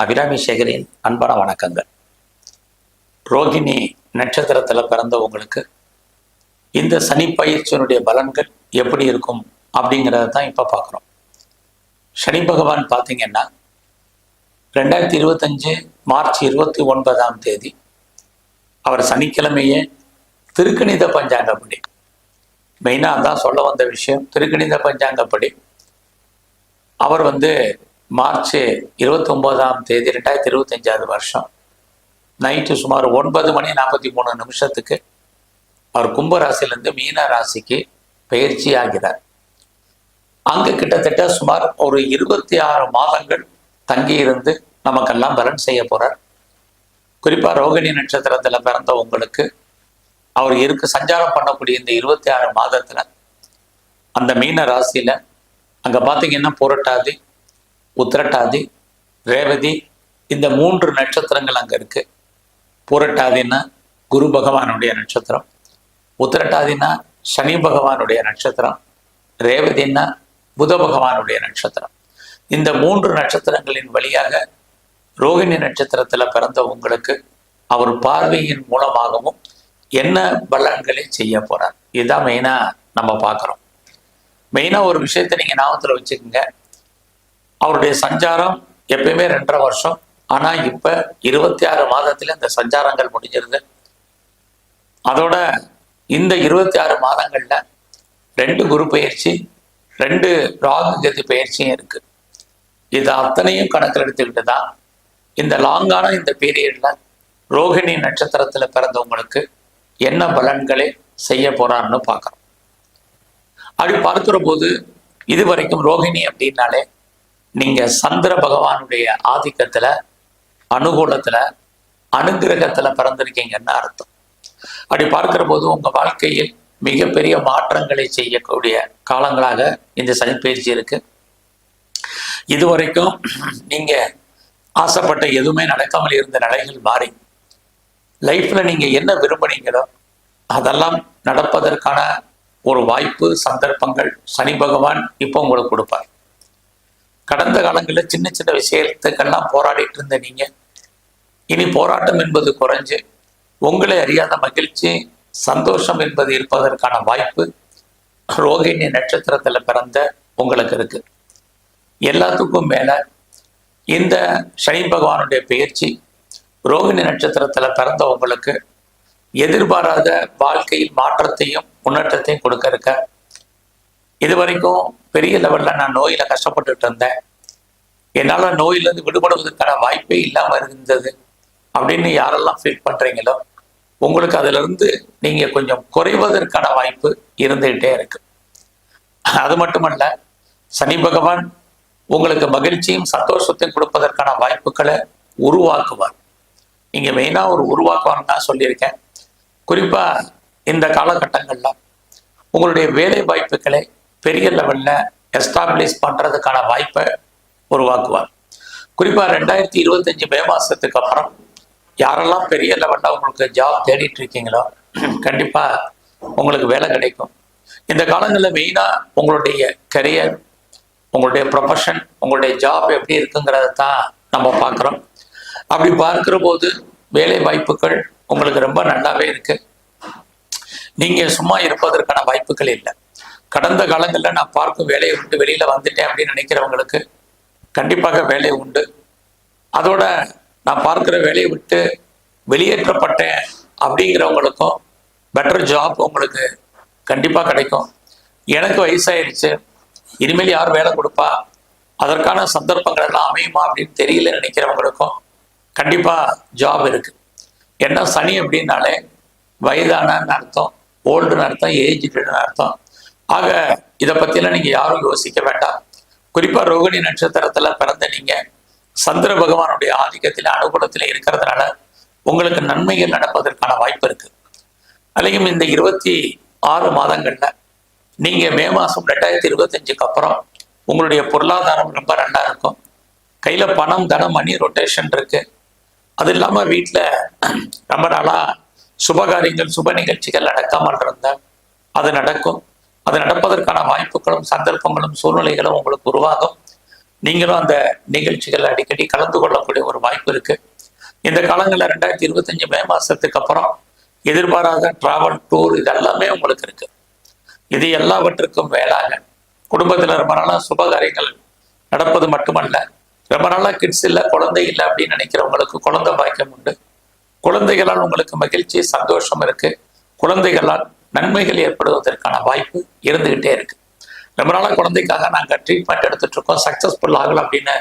அபிராமி சேகரின் அன்பான வணக்கங்கள். ரோகிணி நட்சத்திரத்தில் பிறந்த உங்களுக்கு இந்த சனி பயிற்சியினுடைய பலன்கள் எப்படி இருக்கும் அப்படிங்கிறத தான் இப்போ பார்க்குறோம் சனி பகவான் பார்த்தீங்கன்னா ரெண்டாயிரத்தி இருபத்தஞ்சு மார்ச் இருபத்தி ஒன்பதாம் தேதி அவர் சனிக்கிழமையே திருக்கணித பஞ்சாங்கப்படி மெயினாக அதான் சொல்ல வந்த விஷயம் திருக்கணித பஞ்சாங்கப்படி அவர் வந்து மார்ச் இருபத்தி ஒன்பதாம் தேதி ரெண்டாயிரத்தி இருபத்தஞ்சாவது வருஷம். நைட்டு சுமார் ஒன்பது மணி நாற்பத்தி மூணு நிமிஷத்துக்கு அவர் கும்பராசிலிருந்து மீன ராசிக்கு பயிற்சி ஆகிறார். அங்கு கிட்டத்தட்ட சுமார் ஒரு இருபத்தி ஆறு மாதங்கள் தங்கி இருந்து நமக்கெல்லாம் பலன் செய்ய போறார். குறிப்பா ரோகிணி நட்சத்திரத்துல பிறந்த உங்களுக்கு அவர் இருக்கு சஞ்சாரம் பண்ணக்கூடிய இந்த இருபத்தி ஆறு மாதத்துல அந்த மீன ராசியில அங்க பாத்தீங்கன்னா புரட்டாதி உத்திரட்டாதி ரேவதி இந்த மூன்று நட்சத்திரங்கள் அங்க இருக்கு. புரட்டாதின்னா குரு பகவானுடைய நட்சத்திரம் உத்திரட்டாதினா சனி பகவானுடைய நட்சத்திரம் ரேவதின்னா புத பகவானுடைய நட்சத்திரம். இந்த மூன்று நட்சத்திரங்களின் வழியாக ரோகிணி நட்சத்திரத்துல பிறந்த உங்களுக்கு அவர் பார்வையின் மூலமாகவும் என்ன பலன்களை செய்ய போறார். இதுதான் மெயினா நம்ம பார்க்குறோம். மெயினா ஒரு விஷயத்தை நீங்க ஞாபகத்துல வச்சுக்கோங்க. அவருடைய சஞ்சாரம் எப்பயுமே ரெண்டரை வருஷம். ஆனா இப்ப இருபத்தி ஆறு மாதத்துல இந்த சஞ்சாரங்கள் முடிஞ்சிருது. அதோட இந்த இருபத்தி ஆறு மாதங்கள்ல ரெண்டு குரு பயிற்சி ரெண்டு ராகு கதி பயிற்சியும் இருக்கு. இது அத்தனையும் கணக்கில் எடுத்துக்கிட்டு தான் இந்த லாங்கான இந்த பீரியட்ல ரோகிணி நட்சத்திரத்துல பிறந்தவங்களுக்கு என்ன பலன்களை செய்ய போறான்னு பார்க்கறோம். அப்படி பார்க்கிற போது இது வரைக்கும் ரோகிணி அப்படின்னாலே நீங்க சந்திர பகவானுடைய ஆதிக்கத்துல அனுகூலத்துல அனுகிரகத்துல பிறந்திருக்கீங்கன்னு அர்த்தம். அப்படி பார்க்கிற போது உங்க வாழ்க்கையில் மிகப்பெரிய மாற்றங்களை செய்யக்கூடிய காலங்களாக இந்த சனிப்பயிற்சி இருக்கு. இதுவரைக்கும் நீங்க ஆசைப்பட்ட எதுவுமே நடக்காமல் இருந்த நிலைகள் மாறி லைஃப்ல நீங்க என்ன விரும்புனீங்களோ அதெல்லாம் நடப்பதற்கான ஒரு வாய்ப்பு சந்தர்ப்பங்கள் சனி பகவான் இப்போ உங்களுக்கு கொடுப்பார். கடந்த காலங்களில் சின்ன சின்ன விஷயத்துக்கெல்லாம் போராடிட்டு இருந்த நீங்க. இனி போராட்டம் என்பது குறைஞ்சு உங்களை அறியாத மகிழ்ச்சி சந்தோஷம் என்பது இருப்பதற்கான வாய்ப்பு ரோகிணி நட்சத்திரத்தில் பிறந்த உங்களுக்கு இருக்கு. எல்லாத்துக்கும் மேல இந்த சனி பகவானுடைய பயிற்சி ரோகிணி நட்சத்திரத்தில் பிறந்த உங்களுக்கு எதிர்பாராத வாழ்க்கையில் மாற்றத்தையும் முன்னேற்றத்தையும் கொடுக்க இருக்க இது வரைக்கும் பெரிய லெவல்ல நான் நோயில கஷ்டப்பட்டுட்டு இருந்தேன். என்னால நோயிலிருந்து விடுபடுவதற்கான வாய்ப்பே இல்லாம இருந்தது. அப்படின்னு யாரெல்லாம் ஃபீல் பண்றீங்களோ உங்களுக்கு அதிலிருந்து நீங்கள் நீங்க கொஞ்சம் குறைவதற்கான வாய்ப்பு இருந்துகிட்டே இருக்கு. அது மட்டுமல்ல சனி பகவான் உங்களுக்கு மகிழ்ச்சியும் சந்தோஷத்தையும் கொடுப்பதற்கான வாய்ப்புகளை உருவாக்குவார். நீங்க மெயினா ஒரு உருவாக்குவார்னு தான் சொல்லியிருக்கேன். குறிப்பா இந்த காலகட்டங்கள்ல உங்களுடைய வேலை வாய்ப்புகளை பெரிய லெவல்ல எஸ்டாப்ளிஷ் பண்றதுக்கான வாய்ப்பை உருவாக்குவார். குறிப்பா ரெண்டாயிரத்தி இருபத்தஞ்சு மே மாசத்துக்கு அப்புறம் யாரெல்லாம் பெரிய லெவல்ல உங்களுக்கு ஜாப் தேடிட்டு இருக்கீங்களோ கண்டிப்பா உங்களுக்கு வேலை கிடைக்கும். இந்த காலங்களில் மெயினா உங்களுடைய கரியர் உங்களுடைய ப்ரொஃபஷன் உங்களுடைய ஜாப் எப்படி இருக்குங்கிறத தான் நம்ம பார்க்குறோம். அப்படி பார்க்குற போது வேலை வாய்ப்புகள் உங்களுக்கு ரொம்ப நல்லாவே இருக்கு. நீங்க சும்மா இருப்பதற்கான வாய்ப்புகள் இல்லை. கடந்த காலங்களில் நான் பார்க்கும் வேலையை விட்டு வெளியில் வந்துட்டேன் அப்படின்னு நினைக்கிறவங்களுக்கு கண்டிப்பாக வேலை உண்டு. அதோட நான் பார்க்குற வேலையை விட்டு வெளியேற்றப்பட்டேன் அப்படிங்கிறவங்களுக்கும் பெட்டர் ஜாப் உங்களுக்கு கண்டிப்பாக கிடைக்கும். எனக்கு வயசாயிருச்சு. இனிமேல் யார் வேலை கொடுப்பா? அதற்கான சந்தர்ப்பங்கள் எல்லாம் அமையுமா அப்படின்னு தெரியல நினைக்கிறவங்களுக்கும் கண்டிப்பாக ஜாப் இருக்குது ஏன்னா சனி அப்படின்னாலே வயதானன்னு அர்த்தம் ஓல்டுன்னு அர்த்தம் ஏஜ்டுன்னு அர்த்தம். ஆக இதை பற்றிலாம் நீங்கள் யாரும் யோசிக்க வேண்டாம். குறிப்பாக ரோகிணி நட்சத்திரத்தில் பிறந்த நீங்கள் சந்திர பகவானுடைய ஆதிக்கத்தில் அனுகூலத்தில் இருக்கிறதுனால உங்களுக்கு நன்மைகள் நடப்பதற்கான வாய்ப்பு இருக்கு. அதையும் இந்த இருபத்தி ஆறு மாதங்கள்ல நீங்க மே மாசம் ரெண்டாயிரத்தி இருபத்தஞ்சுக்கு அப்புறம் உங்களுடைய பொருளாதாரம் ரொம்ப ரெண்டாக இருக்கும். கையில பணம் தனம் மணி ரொட்டேஷன் இருக்கு. அது இல்லாம வீட்டுல ரொம்ப நாளா சுபகாரியங்கள் சுப நிகழ்ச்சிகள் நடக்காமல் இருந்தா அது நடக்கும். அது நடப்பதற்கான வாய்ப்புகளும் சந்தர்ப்பங்களும் சூழ்நிலைகளும் உங்களுக்கு உருவாகும். நீங்களும் அந்த நிகழ்ச்சிகள் அடிக்கடி கலந்து கொள்ளக்கூடிய ஒரு வாய்ப்பு இருக்கு. இந்த காலங்களில் ரெண்டாயிரத்தி இருபத்தஞ்சு மே மாசத்துக்கு அப்புறம் எதிர்பாராத டிராவல் டூர் இதெல்லாமே உங்களுக்கு இருக்கு. இது எல்லாவற்றுக்கும் வேளாக குடும்பத்தில் ரொம்ப நாளாக சுபகாரியங்கள் நடப்பது மட்டுமல்ல ரொம்ப நாளாக கிட்ஸ் இல்லை குழந்தை இல்லை அப்படின்னு நினைக்கிறவங்களுக்கு குழந்தை பாக்கியம் உண்டு. குழந்தைகளால் உங்களுக்கு மகிழ்ச்சி சந்தோஷம் இருக்கு. குழந்தைகளால் நன்மைகள் ஏற்படுவதற்கான வாய்ப்பு இருந்துகிட்டே இருக்கு. ரொம்ப நாளாக குழந்தைக்காக நாங்கள் ட்ரீட்மெண்ட் எடுத்துட்டு இருக்கோம் சக்ஸஸ்ஃபுல் ஆகலாம் அப்படின்னு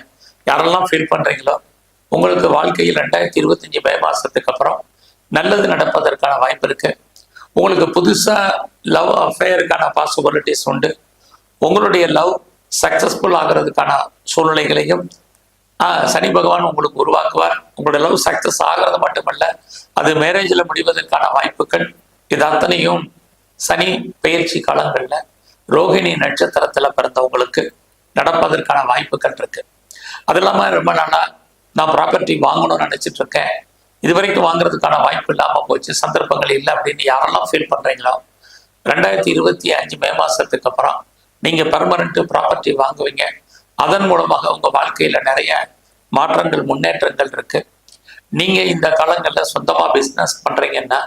யாரெல்லாம் ஃபீல் பண்றீங்களோ உங்களுக்கு வாழ்க்கையில் ரெண்டாயிரத்தி இருபத்தஞ்சு மே மாசத்துக்கு அப்புறம் நல்லது நடப்பதற்கான வாய்ப்பு இருக்கு. உங்களுக்கு புதுசா லவ் அஃபேருக்கான பாசிபிலிட்டிஸ் உண்டு. உங்களுடைய லவ் சக்சஸ்ஃபுல் ஆகிறதுக்கான சூழ்நிலைகளையும் ஆஹ், சனி பகவான் உங்களுக்கு உருவாக்குவார். உங்களுடைய லவ் சக்சஸ் ஆகிறது மட்டுமல்ல அது மேரேஜில் முடிவதற்கான வாய்ப்புகள் இது அத்தனையும் சனி பயிற்சி காலங்களில் ரோகிணி நட்சத்திரத்துல பிறந்தவங்களுக்கு நடப்பதற்கான வாய்ப்புகள் இருக்கு. அது இல்லாம ரொம்ப நாளா நான் ப்ராப்பர்ட்டி வாங்கணும்னு நினைச்சிட்டு இருக்கேன். இது வரைக்கும் வாங்குறதுக்கான வாய்ப்பு இல்லாம போச்சு. சந்தர்ப்பங்கள் இல்லை அப்படின்னு யாரெல்லாம் ஃபீல் பண்றீங்களோ ரெண்டாயிரத்தி இருபத்தி அஞ்சு மே மாசத்துக்கு அப்புறம் நீங்க பெர்மனண்ட் ப்ராப்பர்ட்டி வாங்குவீங்க. அதன் மூலமாக உங்க வாழ்க்கையில நிறைய மாற்றங்கள் முன்னேற்றங்கள் இருக்கு. நீங்க இந்த காலங்கள்ல சொந்தமா பிசினஸ் பண்றீங்கன்னா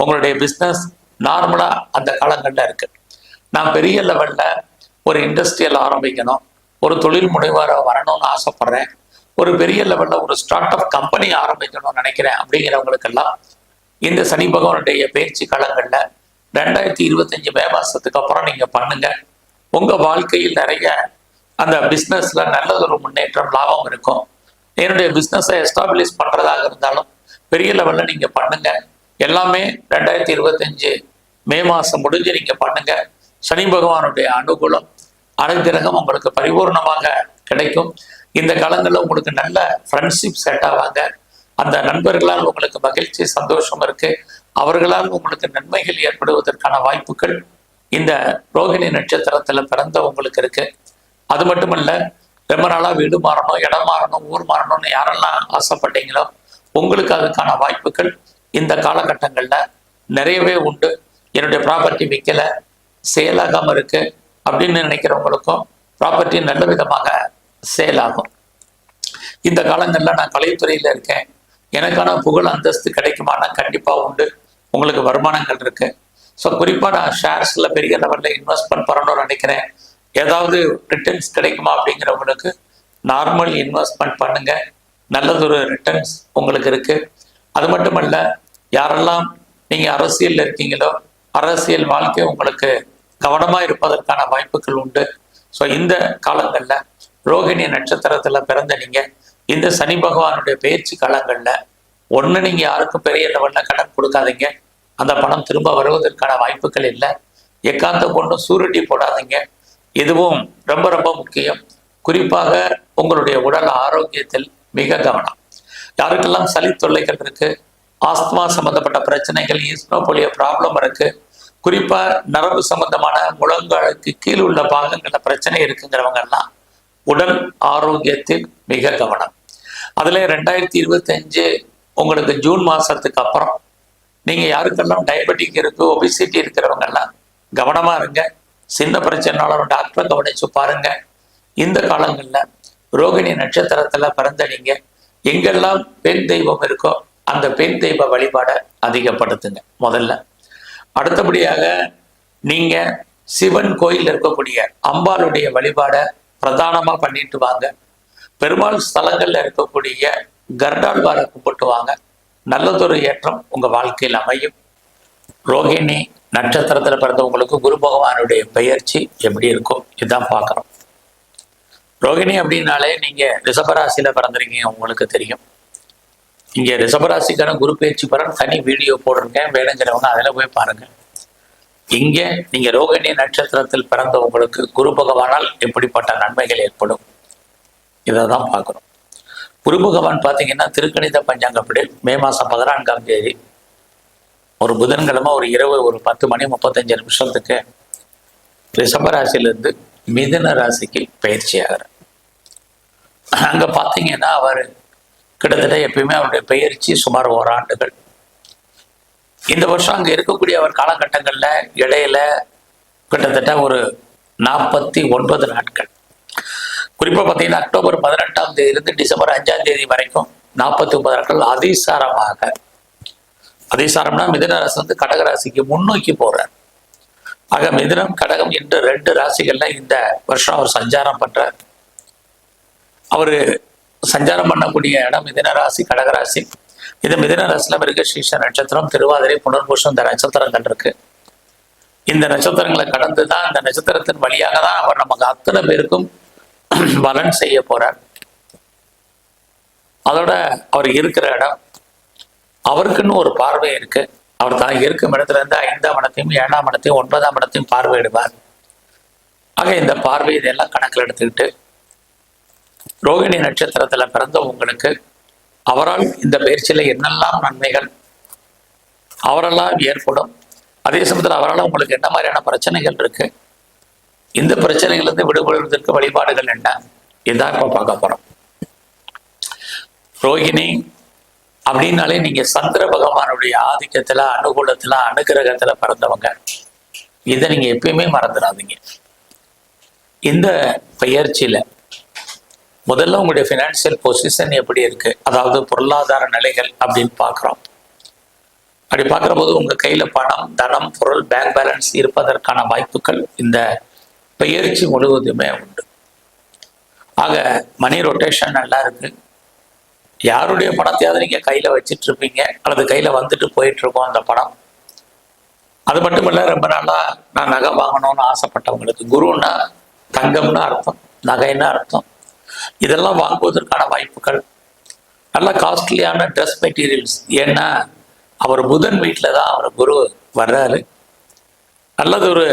உங்களுடைய பிஸ்னஸ் நார்மலாக அந்த காலங்கள்ல இருக்கு. நான் பெரிய லெவலில் ஒரு இண்டஸ்ட்ரியல் ஆரம்பிக்கணும் ஒரு தொழில் முனைவராக வரணும்னு ஆசைப்பட்றேன். ஒரு பெரிய லெவலில் ஒரு ஸ்டார்ட் அப் கம்பெனி ஆரம்பிக்கணும்னு நினைக்கிறேன் அப்படிங்கிறவங்களுக்கெல்லாம் இந்த சனி பகவானுடைய பயிற்சி காலங்களில் ரெண்டாயிரத்தி இருபத்தஞ்சு மே மாதத்துக்கு அப்புறம் நீங்கள் பண்ணுங்க. உங்கள் வாழ்க்கையில் நிறைய அந்த பிஸ்னஸில் நல்லதொரு முன்னேற்றம் லாபம் இருக்கும். என்னுடைய பிஸ்னஸை எஸ்டாப்ளிஷ் பண்ணுறதாக இருந்தாலும் பெரிய லெவலில் நீங்கள் பண்ணுங்கள் எல்லாமே ரெண்டாயிரத்தி இருபத்தஞ்சு மே மாசம் முடிஞ்சு நீங்கள் பண்ணுங்க. சனி பகவானுடைய அனுகூலம் அனுகிரகம் உங்களுக்கு பரிபூர்ணமாக கிடைக்கும். இந்த காலங்களில் உங்களுக்கு நல்ல ஃப்ரெண்ட்ஷிப் செட் ஆவாங்க. அந்த நண்பர்களால் உங்களுக்கு மகிழ்ச்சி சந்தோஷம் இருக்கு. அவர்களால் உங்களுக்கு நன்மைகள் ஏற்படுவதற்கான வாய்ப்புகள் இந்த ரோகிணி நட்சத்திரத்துல பிறந்த உங்களுக்கு இருக்கு. அது மட்டுமல்ல ரொம்ப நாளாக வீடு மாறணும் இடம் மாறணும் ஊர் மாறணும்னு யாரெல்லாம் ஆசைப்பட்டீங்களோ உங்களுக்கு அதுக்கான வாய்ப்புகள் இந்த காலகட்டங்களில் நிறையவே உண்டு. என்னுடைய ப்ராப்பர்ட்டி விற்கல சேல் ஆகாம இருக்கு அப்படின்னு நினைக்கிறவங்களுக்கும் ப்ராப்பர்ட்டி நல்ல விதமாக சேல் ஆகும். இந்த காலங்களில் நான் கலைத்துறையில் இருக்கேன். எனக்கான புகழ் அந்தஸ்து கிடைக்குமானா கண்டிப்பாக உண்டு. உங்களுக்கு வருமானங்கள் இருக்கு. ஸோ குறிப்பாக நான் ஷேர்ஸில் பெரிய லெவலில் இன்வெஸ்ட்மெண்ட் பண்ணணும்னு நினைக்கிறேன். ஏதாவது ரிட்டர்ன்ஸ் கிடைக்குமா அப்படிங்கிறவங்களுக்கு நார்மல் இன்வெஸ்ட்மெண்ட் பண்ணுங்க. நல்லதொரு ரிட்டர்ன்ஸ் உங்களுக்கு இருக்குது அது மட்டுமல்ல யாரெல்லாம் நீங்க அரசியல்ல இருக்கீங்களோ அரசியல் வாழ்க்கை உங்களுக்கு கவனமா இருப்பதற்கான வாய்ப்புகள் உண்டு. ஸோ இந்த காலங்கள்ல ரோகிணி நட்சத்திரத்துல பிறந்த நீங்க இந்த சனி பகவானுடைய பயிற்சி காலங்கள்ல ஒண்ணு நீங்க யாருக்கும் பெரிய லெவல்ல கடன் கொடுக்காதீங்க. அந்த பணம் திரும்ப வருவதற்கான வாய்ப்புகள் இல்லை. எக்காந்த கொண்டும் சூருட்டி போடாதீங்க. இதுவும் ரொம்ப ரொம்ப முக்கியம். குறிப்பாக உங்களுடைய உடல் ஆரோக்கியத்தில் மிக கவனம். யாருக்கெல்லாம் சளி தொல்லைகள் இருக்கு ஆஸ்துமா சம்பந்தப்பட்ட பிரச்சனைகள் ஈஸ்னோபோலியோ ப்ராப்ளம் இருக்கு. குறிப்பா நரம்பு சம்பந்தமான முழங்காலுக்கு கீழ் உள்ள பாகங்கள்ல பிரச்சனை இருக்குங்கிறவங்க எல்லாம் உடல் ஆரோக்கியத்தில் மிக கவனம். அதுல ரெண்டாயிரத்தி இருபத்தஞ்சு உங்களுக்கு ஜூன் மாசத்துக்கு அப்புறம் நீங்க யாருக்கெல்லாம் டயபெட்டிக் இருக்கு ஒபிசிட்டி இருக்கிறவங்க எல்லாம் கவனமா இருங்க. சின்ன பிரச்சனைனாலும் டாக்டரை கவனிச்சு பாருங்க. இந்த காலங்கள்ல ரோகிணி நட்சத்திரத்தில் பிறந்த நீங்க எங்கெல்லாம் பெண் தெய்வம் இருக்கோ அந்த பெண் தெய்வ வழிபாடை அதிகப்படுத்துங்க முதல்ல. அடுத்தபடியாக நீங்க சிவன் கோயில் இருக்கக்கூடிய அம்பாளுடைய வழிபாடை பிரதானமா பண்ணிட்டு வாங்க. பெருமாள் ஸ்தலங்கள்ல இருக்கக்கூடிய கர்டாழ்வாரை கும்பிட்டு வாங்க. நல்லதொரு ஏற்றம் உங்க வாழ்க்கையில் அமையும். ரோகிணி நட்சத்திரத்துல பிறந்தவங்களுக்கு குரு பகவானுடைய பெயர்ச்சி எப்படி இருக்கும் இதுதான் பார்க்குறோம் ரோகிணி அப்படின்னாலே நீங்க ரிஷபராசியில் பிறந்திருக்கீங்க உங்களுக்கு தெரியும். இங்க ரிஷபராசிக்கான குரு பயிற்சி பலன் தனி வீடியோ போட்டிருக்கேன் வேணுங்கிறவங்க அதில் போய் பாருங்க. இங்க நீங்க ரோகிணி நட்சத்திரத்தில் பிறந்தவங்களுக்கு குரு பகவானால் எப்படிப்பட்ட நன்மைகள் ஏற்படும்? இதை தான் பார்க்குறோம் குரு பகவான் பார்த்தீங்கன்னா திருக்கணித பஞ்சாங்கப்படி மே மாதம் பதினான்காம் தேதி ஒரு புதன்கிழமை ஒரு இரவு ஒரு பத்து மணி முப்பத்தஞ்சு நிமிஷத்துக்கு ரிஷபராசிலிருந்து மிதுன ராசிக்கு பயிற்சி ஆகிறார் அங்க பார்த்தீங்கன்னா அவர் கிட்டத்தட்ட எப்பயுமே அவருடைய பயிற்சி சுமார் ஓராண்டுகள். இந்த வருஷம் அங்க இருக்கக்கூடிய அவர் காலகட்டங்கள்ல இடையில கிட்டத்தட்ட ஒரு நாற்பத்தி ஒன்பது நாட்கள். குறிப்பாக பார்த்தீங்கன்னா அக்டோபர் பதினெட்டாம் தேதியிலிருந்து டிசம்பர் அஞ்சாம் தேதி வரைக்கும் நாற்பத்தி ஒன்பது நாட்கள் அதிசாரமாக. அதிசாரம்னா மிதன ராசி வந்து கடக ராசிக்கு முன்னோக்கி போறார். ஆக மிதனம் கடகம் என்று ரெண்டு ராசிகள்ல இந்த வருஷம் அவர் சஞ்சாரம் பண்றார். அவரு சஞ்சாரம் பண்ணக்கூடிய இடம் மிதனராசி கடகராசி இது மிதுன மிருகசீஷ நட்சத்திரம் திருவாதிரை புனர்பூஷம் இந்த நட்சத்திரங்கள் இருக்கு. இந்த நட்சத்திரங்களை கடந்து தான் இந்த நட்சத்திரத்தின் வழியாக தான் அவர் நமக்கு அத்தனை பேருக்கும் பலன் செய்ய போறார். அதோட அவர் இருக்கிற இடம் அவருக்குன்னு ஒரு பார்வை இருக்கு. அவர் தான் இருக்கும் இடத்துல இருந்து ஐந்தாம் இடத்தையும் ஏழாம் இடத்தையும் ஒன்பதாம் இடத்தையும் பார்வையிடுவார். ஆக இந்த பார்வை இதெல்லாம் கணக்கில் எடுத்துக்கிட்டு ரோகிணி நட்சத்திரத்துல பிறந்த உங்களுக்கு அவரால் இந்த பயிற்சியில என்னெல்லாம் நன்மைகள் அவரெல்லாம் ஏற்படும். அதே சமயத்தில் அவரால் உங்களுக்கு என்ன மாதிரியான பிரச்சனைகள் இருக்கு? இந்த பிரச்சனைகள்லேருந்து விடுபடுவதற்கு வழிபாடுகள் என்ன? இதுதான் இப்போ பார்க்க போகிறோம் ரோகிணி அப்படின்னாலே நீங்க சந்திர பகவானுடைய ஆதிக்கத்துல அனுகூலத்தில் அனுகிரகத்துல பிறந்தவங்க. இதை நீங்க எப்பயுமே மறந்துடாதீங்க. இந்த பயிற்சியில் முதல்ல உங்களுடைய ஃபினான்சியல் பொசிஷன் எப்படி இருக்கு? அதாவது பொருளாதார நிலைகள் அப்படின்னு பார்க்குறோம். அப்படி பார்க்குற போது உங்கள் கையில் பணம் தனம் பொருள் பேங்க் பேலன்ஸ் இருப்பதற்கான வாய்ப்புகள் இந்த பயிற்சி முழுவதுமே உண்டு. ஆக மணி ரொட்டேஷன் நல்லா இருக்கு. யாருடைய பணத்தையாவது நீங்கள் கையில் வச்சுட்டு இருப்பீங்க அல்லது கையில் வந்துட்டு போயிட்டு இருக்கோம் அந்த பணம். அது மட்டும் இல்லை ரொம்ப நாளாக நான் நகை வாங்கணும்னு ஆசைப்பட்டவங்களுக்கு குருன்னா தங்கம்னு அர்த்தம் நகைன்னு அர்த்தம். இதெல்லாம் வாங்குவதற்கான வாய்ப்புகள். நல்ல காஸ்ட்லியான ட்ரெஸ் மெட்டீரியல்ஸ் ஏன்னா அவர் புதன் வீட்டில் தான் அவர் குரு வர்றாரு. நல்லது ஒரு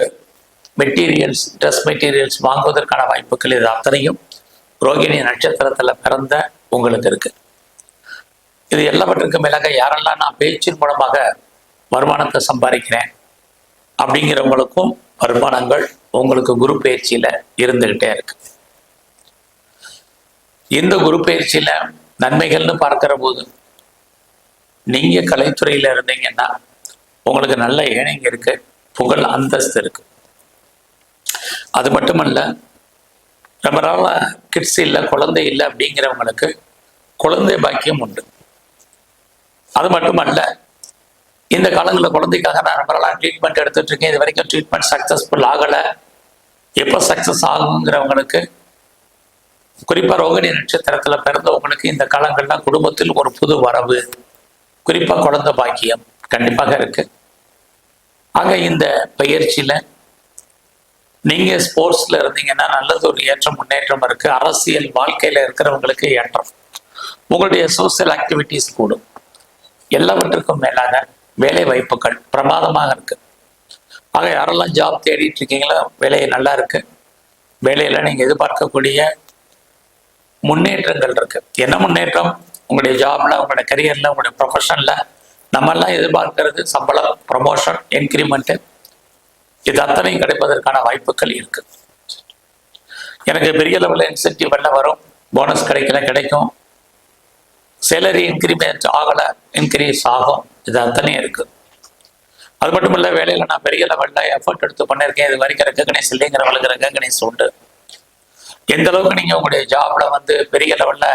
மெட்டீரியல்ஸ் ட்ரெஸ் மெட்டீரியல்ஸ் வாங்குவதற்கான வாய்ப்புகள் இது அத்தனையும் ரோகிணி நட்சத்திரத்தில் பிறந்த உங்களுக்கு இருக்கு. இது எல்லாவற்றுக்கும் மேலாக யாரெல்லாம் நான் பேச்சின் மூலமாக வருமானத்தை சம்பாதிக்கிறேன் அப்படிங்கிறவங்களுக்கும் வருமானங்கள் உங்களுக்கு குரு பயிற்சியில இருந்துகிட்டே இருக்கு. இந்த குரு பயிற்சியில நன்மைகள்னு பார்க்கிற போது நீங்க கலைத்துறையில இருந்தீங்கன்னா உங்களுக்கு நல்ல ஏனைங்க இருக்கு புகழ் அந்தஸ்து இருக்கு. அது மட்டுமல்ல ரொம்ப நாளா கிட்ஸ் இல்லை குழந்தை இல்லை அப்படிங்கிறவங்களுக்கு குழந்தை பாக்கியம் உண்டு. அது மட்டுமல்ல இந்த காலங்களில் குழந்தைக்காக நான் ரொம்ப நாளாக ட்ரீட்மெண்ட் எடுத்துட்டு இருக்கேன் இது வரைக்கும் ட்ரீட்மெண்ட் சக்ஸஸ்ஃபுல் ஆகலை. எப்போ சக்ஸஸ் ஆகுங்கிறவங்களுக்கு குறிப்பா ரோகிணி நட்சத்திரத்துல பிறந்தவங்களுக்கு இந்த காலங்கள்ல குடும்பத்தில் ஒரு புது வரவு குறிப்பா குழந்தை பாக்கியம் கண்டிப்பாக இருக்கு. ஆக இந்த பயிற்சியில நீங்க ஸ்போர்ட்ஸ்ல இருந்தீங்கன்னா நல்லது ஒரு ஏற்றம் முன்னேற்றம் இருக்கு. அரசியல் வாழ்க்கையில இருக்கிறவங்களுக்கு ஏற்றம். உங்களுடைய சோசியல் ஆக்டிவிட்டிஸ் கூடும். எல்லாவற்றுக்கும் மேலாக வேலை வாய்ப்புகள் பிரமாதமாக இருக்கு. ஆக யாரெல்லாம் ஜாப் தேடிட்டு இருக்கீங்களோ வேலை நல்லா இருக்கு. வேலையில நீங்க எதிர்பார்க்கக்கூடிய முன்னேற்றங்கள் இருக்கு. என்ன முன்னேற்றம்? உங்களுடைய ஜாப்ல உங்களுடைய கரியர்ல உங்களுடைய ப்ரொஃபஷன்ல நம்ம எல்லாம் எதிர்பார்க்கிறது சம்பளம் ப்ரொமோஷன் இன்க்ரிமெண்ட் இது அத்தனையும் கிடைப்பதற்கான வாய்ப்புகள் இருக்கு. எனக்கு பெரிய லெவலில் இன்சென்டிவ் எல்லாம் வரும்? போனஸ் கிடைக்கல கிடைக்கும். சேலரி இன்க்ரிமெண்ட் ஆகலை இன்க்ரீஸ் ஆகும். இது அத்தனையும் இருக்கு. அது மட்டும் இல்லை வேலையில் நான் பெரிய லெவலில் எஃபர்ட் எடுத்து பண்ணியிருக்கேன் இது வரைக்கும் ரெக்கக்னைஸ் இல்லைங்கிறவங்களுக்கு ரெக்கக்னைஸ் உண்டு. எந்த அளவுக்கு நீங்கள் உங்களுடைய ஜாப்ல வந்து பெரிய லெவலில்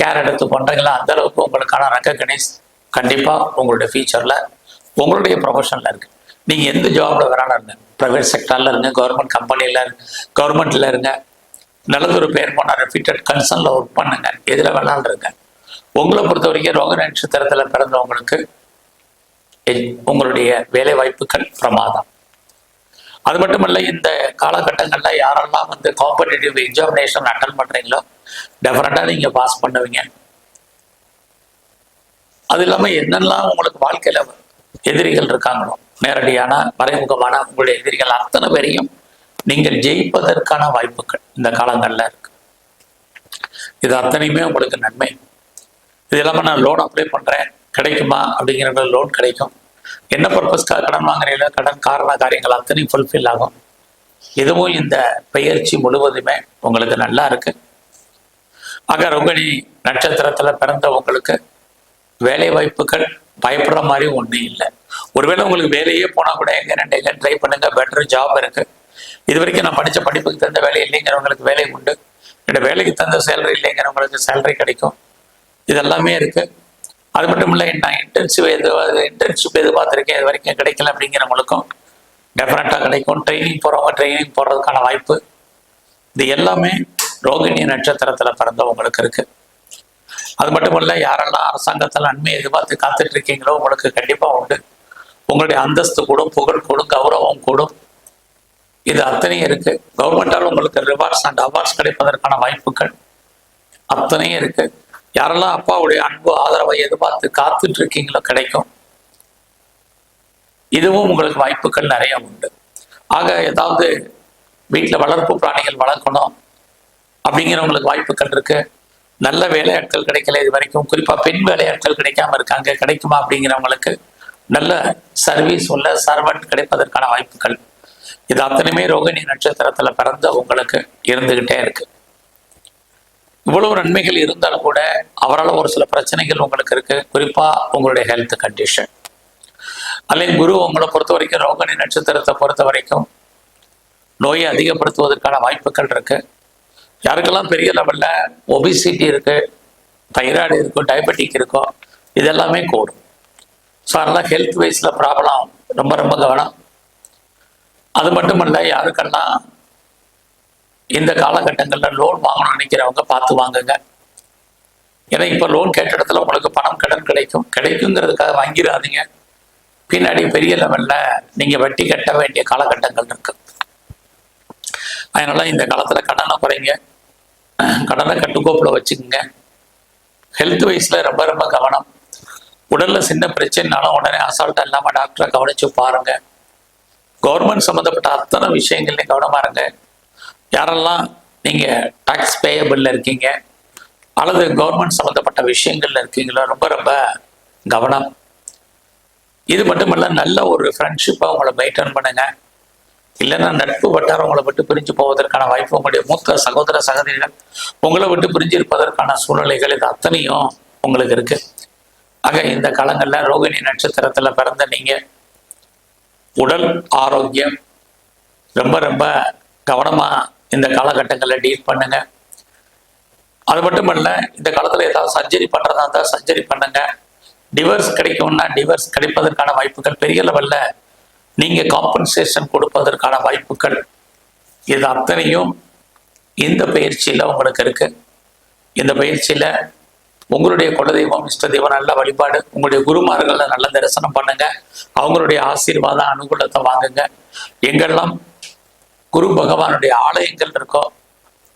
கேர் எடுத்து பண்ணுறீங்களோ அந்த அளவுக்கு உங்களுக்கான ரெக்கக்னைஸ் கண்டிப்பாக உங்களுடைய ஃபியூச்சரில் உங்களுடைய ப்ரொஃபஷனில் இருக்கு. நீங்கள் எந்த ஜாப்ல வேணாலும் இருங்க. ப்ரைவேட் செக்டரில் இருங்க கவர்மெண்ட் கம்பெனியில் கவர்மெண்ட்டில் இருங்க நல்லதொரு பேர் போன ரெஃபிட்டட் கன்சர்னில் ஒர்க் பண்ணுங்க. எதில் வேணாலும் இருங்க. உங்களை பொறுத்த வரைக்கும் ரோக நட்சத்திரத்தில் பிறந்தவங்களுக்கு உங்களுடைய வேலை வாய்ப்புகள் பிரமாதம். அது மட்டுமல்ல இந்த காலகட்டங்களில் யாரெல்லாம் வந்து காம்படிட்டிவ் எக்ஸாமினேஷன் அட்டன் பண்ணுறீங்களோ டெஃபினட்டாக நீங்கள் பாஸ் பண்ணுவீங்க. அது இல்லாமல் என்னெல்லாம் உங்களுக்கு வாழ்க்கையில் எதிரிகள் இருக்காங்களோ நேரடியான மறைமுகமான உங்களுடைய எதிரிகள் அத்தனை பேரையும் நீங்கள் ஜெயிப்பதற்கான வாய்ப்புகள் இந்த காலங்களில் இருக்கு. இது அத்தனையுமே உங்களுக்கு நன்மை. இது இல்லாமல் நான் லோன் அப்ளை பண்ணுறேன் கிடைக்குமா அப்படிங்கிற லோன் கிடைக்கும். என்ன பர்பஸ்க்காக கடன் வாங்குறீங்களோ கடன் காரண காரியங்கள் அத்தனையும் ஃபுல்ஃபில் ஆகும். இதுவும் இந்த பயிற்சி முழுவதுமே உங்களுக்கு நல்லா இருக்கு. ஆக ரொகிணி நட்சத்திரத்துல பிறந்த உங்களுக்கு வேலை வாய்ப்புகள் பயப்படுற மாதிரி ஒன்றும் இல்லை. ஒருவேளை உங்களுக்கு வேலையே போனால் கூட எங்க ரெண்டு எங்க ட்ரை பண்ணுங்க பெட்டர் ஜாப் இருக்கு. இது வரைக்கும் நான் படித்த படிப்புக்கு தகுந்த வேலை இல்லைங்கிறவங்களுக்கு வேலை உண்டு. என்னோட வேலைக்கு தகுந்த சேலரி இல்லைங்கிறவங்களுக்கு சேலரி கிடைக்கும். இதெல்லாமே இருக்கு. அது மட்டும் இல்லை நான் இன்டர்ன்ஷிப் எது இன்டர்ன்ஷிப் எதிர்பார்த்துருக்கேன் இது வரைக்கும் கிடைக்கல அப்படிங்கிறவங்களுக்கும் டெஃபினட்டாக கிடைக்கும். ட்ரைனிங் போகிறவங்க ட்ரைனிங் போகிறதுக்கான வாய்ப்பு. இது எல்லாமே ரோகிணி நட்சத்திரத்தில் பிறந்தவங்களுக்கு இருக்குது அது மட்டும் இல்லை யாரெல்லாம் அரசாங்கத்தில் நன்மை எதிர்பார்த்து காத்துட்டு இருக்கீங்களோ உங்களுக்கு கண்டிப்பாக உண்டு. உங்களுடைய அந்தஸ்து கூடும் புகழ் கூடும் கௌரவம் கூடும். இது அத்தனையும் இருக்கு. கவர்மெண்டால் உங்களுக்கு ரிவார்ட்ஸ் அண்ட் அவார்ட்ஸ் கிடைப்பதற்கான வாய்ப்புகள் அத்தனையும் இருக்குது யாரெல்லாம் அப்பாவுடைய அன்பு ஆதரவை எதிர்பார்த்து காத்துட்டு இருக்கீங்களோ கிடைக்கும். இதுவும் உங்களுக்கு வாய்ப்புகள் நிறைய உண்டு. ஆக ஏதாவது வீட்டில் வளர்ப்பு பிராணிகள் வளர்க்கணும் அப்படிங்கிறவங்களுக்கு வாய்ப்புகள் இருக்கு. நல்ல வேலையாட்கள் கிடைக்கல இது வரைக்கும். குறிப்பாக பெண் வேலையாட்கள் கிடைக்காம இருக்காங்க. கிடைக்குமா அப்படிங்கிறவங்களுக்கு நல்ல சர்வீஸ் உள்ள சர்வன்ட் கிடைப்பதற்கான வாய்ப்புகள். இது அத்தனையுமே ரோகிணி நட்சத்திரத்தில் பிறந்த உங்களுக்கு இருந்துகிட்டே இருக்கு. இவ்வளவு நன்மைகள் இருந்தாலும் கூட அவரால் ஒரு சில பிரச்சனைகள் உங்களுக்கு இருக்கு. குறிப்பா உங்களுடைய ஹெல்த் கண்டிஷன் அல்லது குரு உங்களை பொறுத்த வரைக்கும் ரோகிணி நட்சத்திரத்தை பொறுத்த வரைக்கும் நோயை அதிகப்படுத்துவதற்கான வாய்ப்புகள் இருக்கு. யாருக்கெல்லாம் பெரிய லெவலில் ஒபிசிட்டி இருக்கு தைராய்டு இருக்கும் டயபெட்டிக் இருக்கும் இதெல்லாமே கூடும். ஸோ அதெல்லாம் ஹெல்த் வைஸில் ப்ராப்ளம் ரொம்ப ரொம்ப கவனம். அது மட்டுமல்ல யாருக்கெல்லாம் இந்த காலகட்டங்களில் லோன் வாங்கணும்னு நினைக்கிறவங்க பார்த்து வாங்குங்க. ஏன்னா இப்போ லோன் கேட்ட இடத்துல உங்களுக்கு பணம் கடன் கிடைக்கும். கிடைக்குங்கிறதுக்காக வாங்கிடாதீங்க. பின்னாடி பெரிய லெவலில் நீங்கள் வட்டி கட்ட வேண்டிய காலகட்டங்கள் இருக்கு. அதனால இந்த காலத்தில் கடனை குறைங்க. கடனை கட்டுக்கோப்பில் வச்சுக்கோங்க. ஹெல்த் வைஸில் ரொம்ப ரொம்ப கவனம். உடலில் சின்ன பிரச்சனைனாலும் உடனே அசால்ட்டாக இல்லாமல் டாக்டரை கவனித்து பாருங்கள் கவர்மெண்ட் சம்மந்தப்பட்ட அத்தனை விஷயங்கள்லையும் கவனமாக இருங்க. யாரெல்லாம் நீங்கள் டாக்ஸ் பேயபிளில் இருக்கீங்க அல்லது கவர்மெண்ட் சம்மந்தப்பட்ட விஷயங்கள்ல இருக்கீங்களோ ரொம்ப ரொம்ப கவனம். இது மட்டுமல்ல நல்ல ஒரு ஃப்ரெண்ட்ஷிப்பை உங்களை மெயின்டைன் பண்ணுங்க. இல்லைன்னா நட்பு வட்டாரம் உங்களை விட்டு பிரிஞ்சு போவதற்கான வாய்ப்பு உங்களுடைய மூத்த சகோதர சகோதரிகள் உங்களை விட்டு பிரிஞ்சு இருப்பதற்கான சூழ்நிலைகள் இது அத்தனையும் உங்களுக்கு இருக்கு. ஆக இந்த காலங்களில் ரோகிணி நட்சத்திரத்தில் பிறந்த நீங்கள் உடல் ஆரோக்கியம் ரொம்ப ரொம்ப கவனமாக இந்த காலகட்டங்களில் டீல் பண்ணுங்க. அது மட்டும் இல்ல இந்த காலத்துல ஏதாவது சர்ஜரி பண்றதா இருந்தால் சர்ஜரி பண்ணுங்க. டிவர்ஸ் கிடைக்கும்னா டிவர்ஸ் கிடைப்பதற்கான வாய்ப்புகள் பெரிய லெவலில். நீங்க காம்பன்சேஷன் கொடுப்பதற்கான வாய்ப்புகள். இது அத்தனையும் இந்த பயிற்சியில உங்களுக்கு இருக்கு. இந்த பயிற்சியில உங்களுடைய குலதெய்வம் இஷ்ட தெய்வம் நல்ல வழிபாடு உங்களுடைய குருமார்களை நல்ல தரிசனம் பண்ணுங்க. அவங்களுடைய ஆசீர்வாதம் அனுகூலத்தை வாங்குங்க. எங்கெல்லாம் குரு பகவானுடைய ஆலயங்கள் இருக்கோ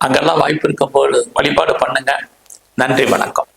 அங்கெல்லாம் வாய்ப்பு இருக்கும் போது வழிபாடு பண்ணுங்க. நன்றி வணக்கம்.